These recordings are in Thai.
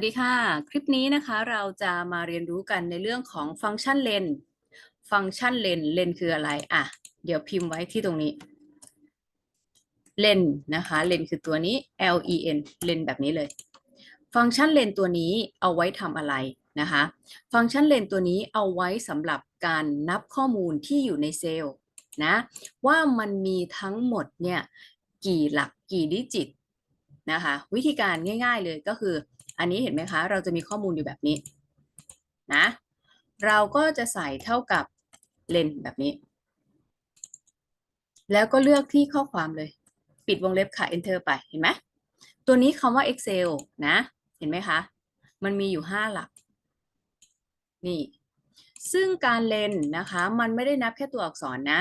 วัสดีค่ะ คลิปนี้นะคะเราจะมาเรียนรู้กันในเรื่องของฟังก์ชันเลน ฟังก์ชันเลน เลนคืออะไร อะ เดี๋ยวพิมพ์ไว้ที่ตรงนี้ เลนนะคะ เลนคือตัวนี้ L E N เลนแบบนี้เลย ฟังก์ชันเลนตัวนี้เอาไว้ทำอะไรนะคะ ฟังก์ชันเลนตัวนี้เอาไว้สำหรับการนับข้อมูลที่อยู่ในเซลล์นะ ว่ามันมีทั้งหมดเนี่ยกี่หลักกี่ดิจิตนะคะ วิธีการง่าย ๆเลยก็คือ อันนี้เห็นไหมคะ เราจะมีข้อมูลอยู่แบบนี้นะ เราก็จะใส่เท่ากับเลนแบบนี้ แล้วก็เลือกที่ข้อความเลย ปิดวงเล็บค่ะ enter ไป เห็นไหม ตัวนี้คำว่า excel นะ เห็นไหมคะ มันมีอยู่ 5 หลัก นี่ ซึ่งการเลนนะคะ มันไม่ได้นับแค่ตัวอักษรนะ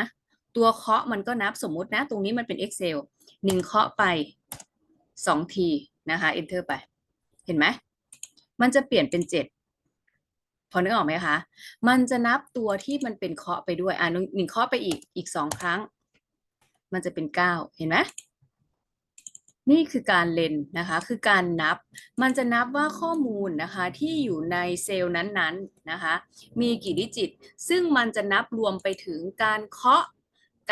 ตัวเคาะมันก็นับสมมุตินะ ตรงนี้มันเป็น excel หนึ่งเคาะไป 2 ทีนะคะ enter ไป เห็นไหมมันจะเปลี่ยนเป็น7พอนึกออกไหมคะ มันจะนับตัวที่มันเป็นเคาะไปด้วย อ่าหนึ่งเคาะไปอีกอีก2ครั้ง มันจะเป็น9เห็นไหมนี่คือการเลนนะคะ คือการนับ มันจะนับว่าข้อมูลนะคะที่อยู่ในเซลล์นั้นๆนะคะ มีกี่ดิจิต ซึ่งมันจะนับรวมไปถึงการเคาะ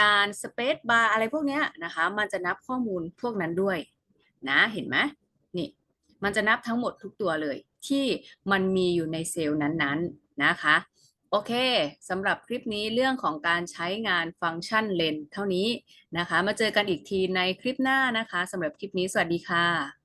การสเปซบาร์อะไรพวกนี้นะคะ มันจะนับข้อมูลพวกนั้นด้วยนะ เห็นไหม มันจะนับทั้งหมดทุกตัวเลย ที่มันมีอยู่ในเซลล์นั้นๆนะคะโอเคสำหรับคลิปนี้เรื่องของการใช้งานฟังก์ชันเลนเท่านี้นะคะ มาเจอกันอีกทีในคลิปหน้านะคะสำหรับคลิปนี้สวัสดีค่ะ